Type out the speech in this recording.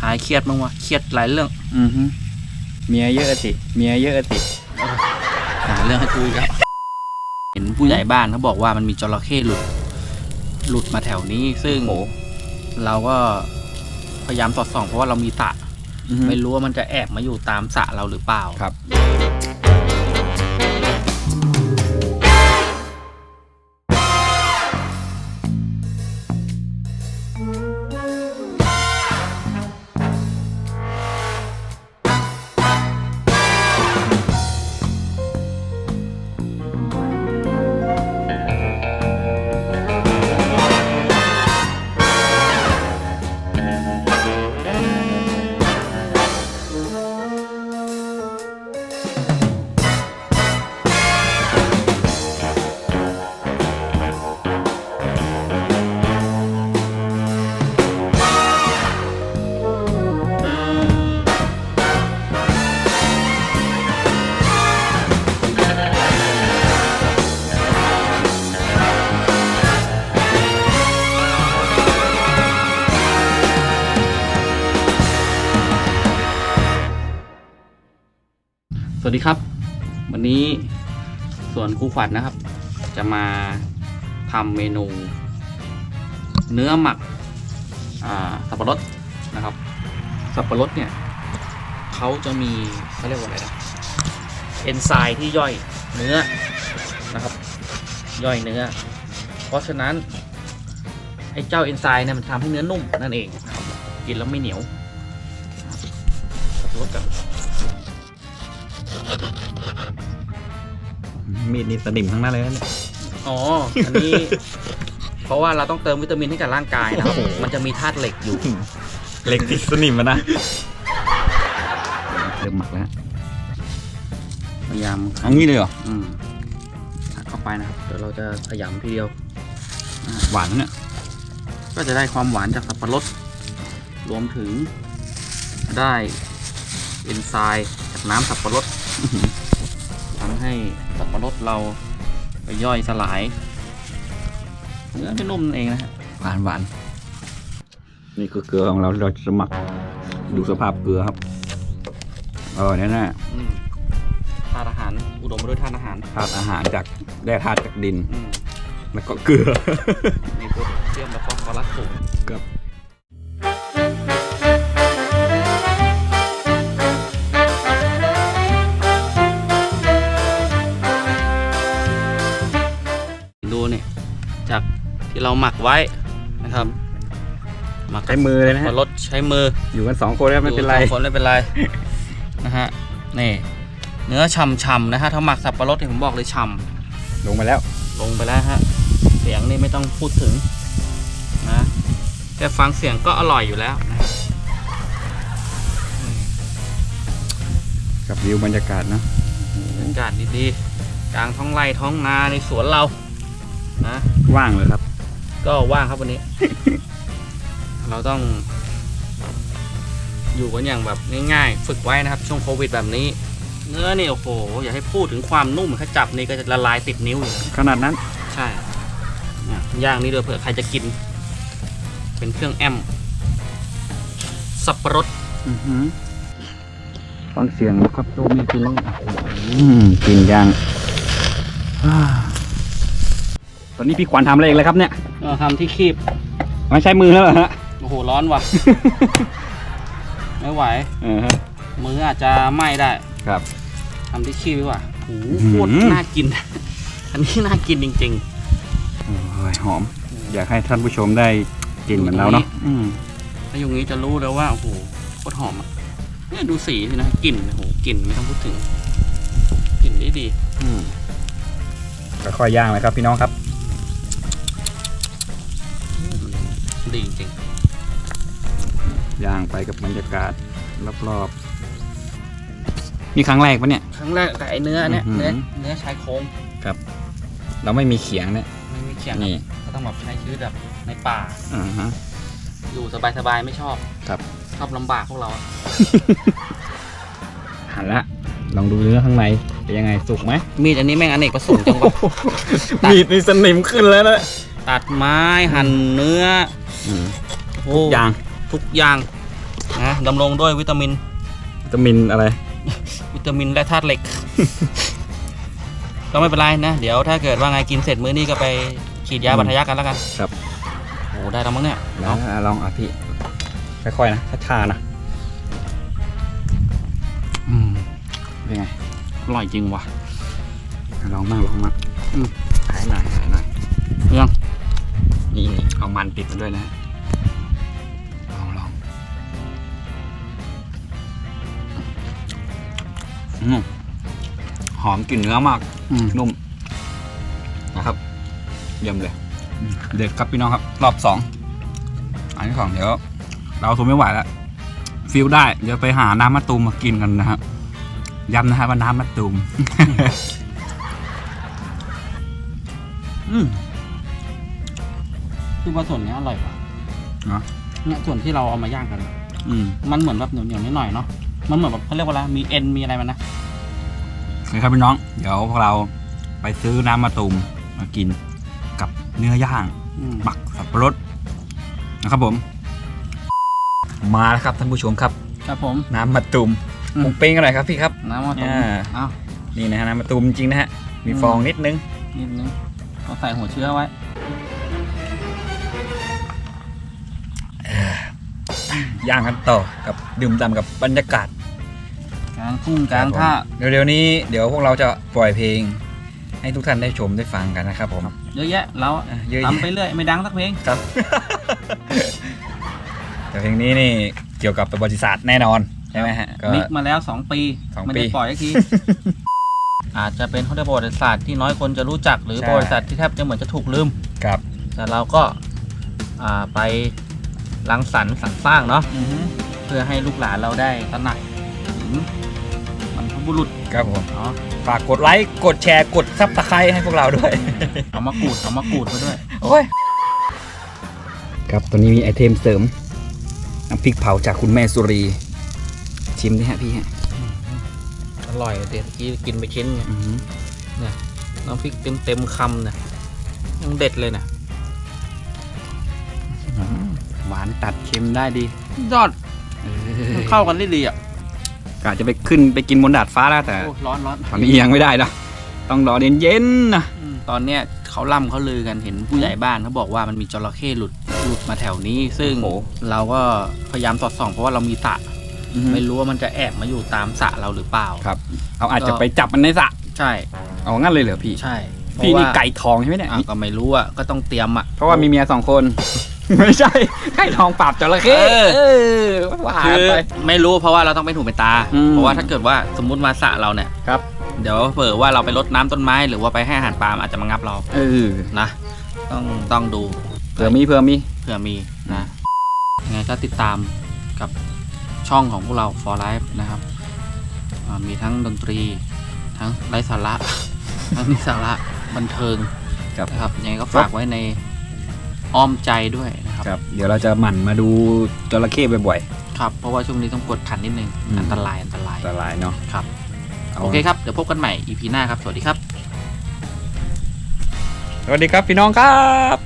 หายเครียดบ้างวะเครียดหลายเรื่อง อือฮึเมียเยอะสิเมียเยอะสิหาเรื่องให้กูอีกแล้วเห็นผู้ใหญ่บ้านเขาบอกว่ามันมีจระเข้หลุด หลุดมาแถวนี้ ซึ่งโอ้เราก็พยายามสอดส่อง เพราะว่าเรามีตะอือฮึไม่รู้ว่ามันจะแอบมาอยู่ตามสระเราหรือเปล่าครับ สวัสดีครับ วันนี้ส่วนครูขวัญนะครับ จะมาทำเมนู เนื้อหมักสับปะรดนะครับ สับปะรดเนี่ยเขาจะมีเขาเรียกว่าอะไรนะเอนไซม์ที่ย่อยเนื้อนะครับ ย่อยเนื้อ เพราะฉะนั้นไอ้เจ้าเอนไซม์เนี่ยมันทำให้เนื้อนุ่มนั่นเองกินแล้วไม่เหนียวสับปะรดกับ มีดนี่สนิมทั้งนั้นเลยนะเนี่ยอ๋อ อันนี้ เพราะว่าเราต้องเติมวิตามินให้กับร่างกายนะครับ มันจะมีธาตุเหล็กอยู่ เหล็กติดสนิมอะนะเริ่มหมักแล้วพยายามเอันนี้เลยเหรออืมอัดเข้าไปนะครับ เดี๋ยวเราจะขยำทีเดียว หวานนะเนี่ยก็จะได้ความหวานจากสับปะรด รวมถึงได้เอนไซม์จากน้ำสับปะรดทำ ให้สับปะรดเราไปย่อยสลาย เนื้อจะนุ่มนั่นเองนะฮะหวานหวานนี่คือเกลือของเราเราจะหมักดูสภาพเกลือครับอร่อยแน่อืมธาตุอาหารอุดมไปด้วยธาตุอาหารๆธาตุอาหารจากแร่ธาตุจากดิน อืมแล้วก็เกลือ มีโพแทสเซียมและฟอสฟอรัสสูง ที่เราหมักไว้นะครับหมักใช้มือเลยนะพฮะอรสใช้มืออยู่กันสองคนแล้วไม่เป็นไรอยู่สองคนไม่เป็นไรนะฮะนี่เนื้อฉ่ำๆนะฮะถ้าหมักสับปะรดเนี่ยผมบอกเลยฉ่ลงมาแล้วำลงไปแล้วฮะเสียงนี่ไม่ต้องพูดถึงนะแค่ฟังเสียงก็อร่อยอยู่แล้วนะกับวิวบรรยากาศนะบรรยากาศดีๆกลางท้องไร่ท้องนาในสวนเรานะว่างเลยครับ ก็ว่างครับวันนี้ เราต้อง อยู่กันอย่างแบบง่ายๆ ฝึกไว้นะครับ ช่วงโควิดแบบนี้ เนื้อเนี่ยโอ้โห อย่าให้พูดถึงความนุ่มแค่จับนี่ก็จะละลายติดนิ้วอยู่แล้วขนาดนั้น ใช่เนี่ยย่างนี้ด้วยเผื่อใครจะกิน เป็นเครื่องแอม สับปะรด อือหือฟังเสียงครับโดมีกินแล้วอืมกินย่างอ่าตอนนี้พี่ขวัญทำอะไรอีกแล้วครับเนี่ย เราทำที่คีบไม่ใช้มือแล้วเหรอฮะ โอ้โหร้อนว่ะ ไม่ไหว เออฮะมืออาจจะไหม้ได้ครับ ทำที่คีบดีกว่าโอ้โหอื้อหือโคตรน่ากิน อันนี้น่ากินจริง โอ้ยหอม อยากให้ท่านผู้ชมได้กินเหมือนเราเนาะอืมๆ ถ้าอย่างนี้จะรู้เลยว่าโอ้โหโคตรหอมอะเนี่ยดูสีสินะกลิ่นโอ้โหกลิ่นไม่ต้องพูดถึงกลิ่นดีดีอืมค่อยๆย่างเลยครับพี่น้องครับ ดีจริงย่างไปกับบรรยากาศรอบๆนี่ครั้งแรกปะเนี่ย ครั้งแรกกับไอ้เนื้อเนี่ยอื้อหือเนื้อเนื้อชายโครงเราไม่มีเขียงเนี่ยไม่มีเขียงนี่ก็ต้องแบบใช้ชีวิตแบบในป่าอ่าฮะอยู่สบายๆไม่ชอบครับชอบลำบากพวกเราอะหันละลองดูเนื้อข้างในเป็นยังไงสุกไหมมีดอันนี้แม่งอเนกประสงค์จังวะมีดนี่สนิมขึ้นแล้วนะตัดไม้หั่นเนื้อ อืมโอ้ย่างทุกอย่างนะดำรงด้วยวิตามิน วิตามินอะไร วิตามินและธาตุเหล็ก ก็ไม่เป็นไรนะ เดี๋ยวถ้าเกิดว่าไงกินเสร็จมื้อนี้ก็ไปฉีดยาอืมบัตรทะยักกันแล้วกันครับ โอ้ได้แล้วมั้งเนี่ยลอเนาะงลองอะพี่ค่อยๆนะช้าๆนะอืมเป็นไงอร่อยจริงว่ะลองมากลองมากอืมหายหน่อยหายหน่อยยัง นี่นี่เอามันติดมันด้วยนะลองลองอืมหอมกลิ่นเนื้อมากอืมนุ่มนะครับเยี่ยมเลย เด็ดครับพี่น้องครับ รอบสองอันที่สองเดี๋ยว เราทนไม่ไหวแล้วฟิลได้ เดี๋ยวไปหาน้ำมะตูมมากินกันนะครับย้ำนะครับว่าน้ำมะตูมอืม คือว่าส่วนเนี้ยอร่อยว่ะเนอะเนี่ยส่วนที่เราเอามาย่างกันอะอืมมันเหมือนแบบเหนียวๆนิดหน่อยเนาะมันเหมือนแบบเขาเรียกว่าอะไรมีเอ็นมีอะไรมันนะโอเคครับพี่น้อง เดี๋ยวพวกเราไปซื้อน้ำมะตูมมากินกับเนื้อย่างอืมหมักสับปะรดนะครับผม มาแล้วครับท่านผู้ชมครับ ครับผมน้ำมะตูมอืมปรุงเป้งกันหน่อยครับพี่ครับ น้ำมะตูมอ่าอ้าวนี่นะฮะน้ำมะตูมจริงนะฮะมีอืมฟองนิดนึงนิดนึงเราใส่หัวเชื้อไว้ ย่างกันต่อกับดื่มด่ำกับบรรยากาศกลางทุ่งกลางท่าเดี๋ยวๆนี้เดี๋ยวพวกเราจะปล่อยเพลง ให้ทุกท่านได้ชมได้ฟังกันนะครับผมเยอะแยะเราอะเยอะแยะทำไปเรื่อยไม่ดังสักเพลงครับแต่เพลงนี้นี่เกี่ยวกับประวัติศาสตร์แน่นอนใช่ไหมฮะก็มิกมาแล้วสองปีสองไม่ปีได้ปล่อยสักทีอาจจะเป็นเขาเรียกประวัติศาสตร์ที่น้อยคนจะรู้จักหรือใช่ประวัติศาสตร์ที่แทบจะเหมือนจะถูกลืมครับแต่เราก็อ่าไป รังสรรค์สรรสร้างเนาะเพื่อให้ลูกหลานเราได้ตระหนักถึงบรรพบุรุษครับผมเนาะฝากกดไลค์กดแชร์กดซับสไครต์ให้พวกเราด้วย เอามากูดเอามากูดไปด้วย โอ้ยครับตัวนี้มีไอเทมเสริมน้ำพริกเผาจากคุณแม่สุรี ชิมดิฮะพี่ฮะอร่อยเด็ดกี้กินไปชิ้นไงอื้อหือน้ำพริกเต็มเต็มๆคำเนี่ยยังเด็ดเลยนะ หวานตัดเค็มได้ดียอดเอมันอเข้ากันได้ดีอะกะจะไปขึ้นไปกินบนดาดฟ้าแล้วแต่โอ้ร้อนร้อนตอนนี้ยังไม่ได้นะต้องรอเย็นๆนะอืมตอนเนี้ยเขาล่ำเขาลือกันเห็นผู้ใหญ่บ้านเขาบอกว่ามันมีจระเข้หลุดหลุดมาแถวนี้ ซึ่งโอ้โหเราก็พยายามสอดส่อง เพราะว่าเรามีสระอื้อหือไม่รู้ว่ามันจะแอบมาอยู่ตามสระเราหรือเปล่าครับ เอาอาจจะไปจับมันในสระใช่เอางั้นเลยเหรอพี่ใช่พี่นี่เพราะว่าไก่ทองใช่ไหมเนี่ยอะก็ไม่รู้อะก็ต้องเตรียมอะเพราะว่ามีเมียสองคน ไม่ใช่ไก่ทองปราบจระเข้เออ เออว่าคือไป ไม่รู้เพราะว่าเราต้องเป็นหูเป็นตา อืม เพราะว่าถ้าเกิดว่าสมมุติมาสระเราเนี่ย ครับ เดี๋ยวเผื่อว่าเราไปรดน้ำต้นไม้ หรือว่าไปให้อาหารปลามันอาจจะมางับเราเออนะ ต้องต้องดูเผื่อมีเผื่อมี เผื่อมีนะยังไงก็ติดตามกับช่องของพวกเรา for life นะครับอ่ามีทั้งดนตรี ทั้งไร้สาระ ทั้งนิสาระบันเทิงครับ นะครับยังไงก็ฝากไว้ใน อ้อมใจด้วยนะครับครับ เดี๋ยวเราจะหมั่นมาดูจระเข้บ่อยครับ เพราะว่าช่วงนี้ต้องกดขันนิดนึงอืมอันตรายอันตรายๆอันตรายเนาะครับาโอเคครับ เดี๋ยวพบกันใหม่ EP หน้าครับ สวัสดีครับ สวัสดีครับพี่น้องครับ